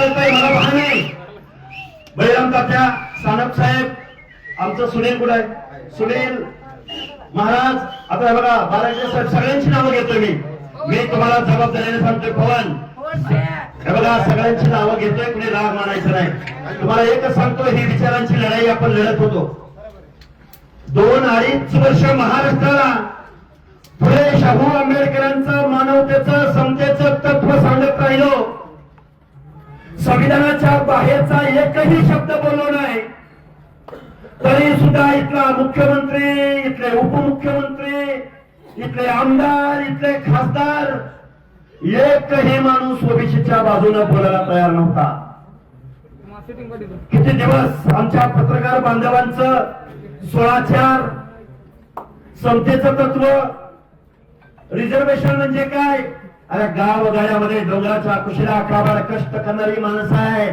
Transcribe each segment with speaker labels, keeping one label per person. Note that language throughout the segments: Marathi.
Speaker 1: कळतंय मला भान नाही बळीराम तात्या सानप साहेब आमचं सुनील कुठं आहे? सुनील महाराज आता हे बघा बाराच्या साहेब सगळ्यांची नावं घेतो मी. मी तुम्हाला जबाबदारीने सांगतोय पवन. हे बघा सगळ्यांची नावं घेतोय कुणी राग मानायचं नाही. तुम्हाला एकच सांगतो ही विचारांची लढाई आपण लढत होतो. दोन अडीच वर्ष महाराष्ट्राला पुढे शाहू आंबेडकरांचं मानवतेचं समतेचं तत्व सांगत राहिलो. संविधानाच्या बाहेरचा एकही शब्द बोललो नाही. तरी सुद्धा इथला मुख्यमंत्री इथले उपमुख्यमंत्री इथले आमदार इथले खासदार एकही माणूस ओबीसीच्या बाजूने बोलायला तयार नव्हता. किती दिवस आमच्या पत्रकार बांधवांचं सोळा चार समतेचं तत्व रिझर्वेशन म्हणजे काय? अरे गाव गाड्यामध्ये डोंगराच्या कुशीला अकराबार कष्ट करणारी माणसं आहे.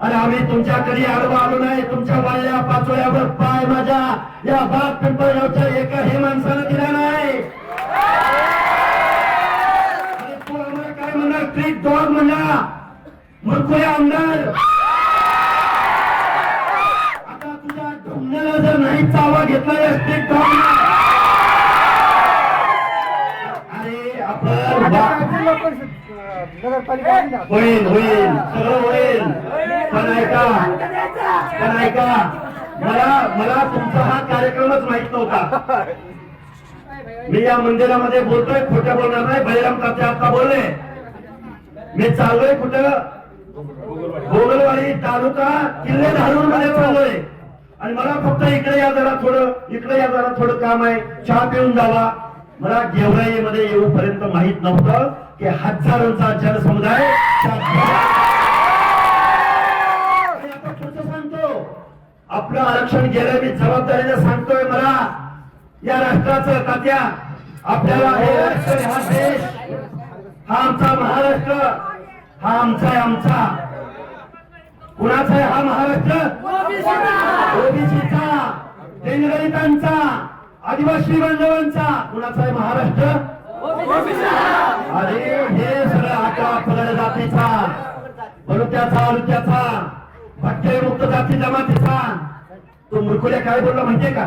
Speaker 1: अरे आम्ही तुमच्या कधी आडवा आलो नाही. तुमच्या वाळल्या पाचोळ्यावर पाय माझ्या. या बाग पिंपळगावच्या एकाही माणसानं दिला नाही. तू आम्हाला काय म्हणणार? ट्रीट डॉग म्हणा. मूर्खोया आमदार. आता तुझ्या ढोंगण्याला जर नाही चावा घेतला या स्ट्रीट डॉग होईल होईल सगळं होईल पण ऐका पण ऐका. मला मला तुमचा हा कार्यक्रमच माहीत नव्हता. मी या मंदिरामध्ये बोलतोय खोटं बोलणार नाही. बळीराम तात्या आता बोलले. मी चाललोय कुठं? गोगलवाडी तालुका किल्ले धारून मध्ये चाललोय. आणि मला फक्त इकडे या जरा थोडं इकडे या जरा थोडं काम आहे. चहा पिऊन जावा. मला गेवराईमध्ये येऊपर्यंत माहीत नव्हतं. की हजारोंचा जनसमुदाय आता पुढचं सांगतो. आपलं आरक्षण गेलं मी जबाबदारीने सांगतोय मला. या राष्ट्राचं तात्या आपल्याला हे राष्ट्र हा देश हा आमचा महाराष्ट्र हा आमचा आहे आमचा. कुणाचा आहे हा महाराष्ट्र? ओबीसीचा. दिनदलितांचा आदिवासी बांधवांचा. कुणाचा आहे महाराष्ट्र? अरे हे सगळं आटा पगड जातीचा. बलुत्याचा अलुत्याचा भटके मुक्त जाती जमातीचा. तो मुरकुल्या काय बोलला माहितीये का?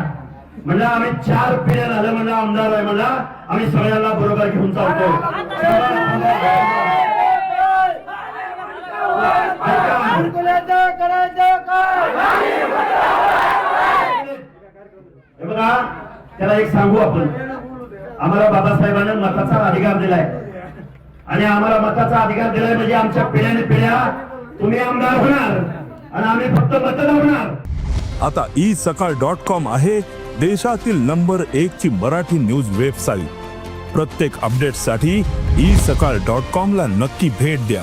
Speaker 1: म्हणलं आम्ही चार पिढ्या झालं म्हणलं आमदार आहे म्हणला. आम्ही सगळ्यांना बरोबर घेऊन चालतो हे बघा त्याला एक सांगू आपण. आम्हाला बाबासाहेबांना मताचा अधिकार दिलाय. आणि आम्हाला मताचा अधिकार दिलाय म्हणजे आमच्या पिढ्याने पिढ्या तुम्ही आमदार होणार आणि आम्ही फक्त मतदार होणार.
Speaker 2: आता ई सकाळ डॉट कॉम आहे देशातील नंबर एक ची मराठी न्यूज वेबसाईट. प्रत्येक अपडेटसाठी ई सकाळ डॉट कॉम ला नक्की भेट द्या.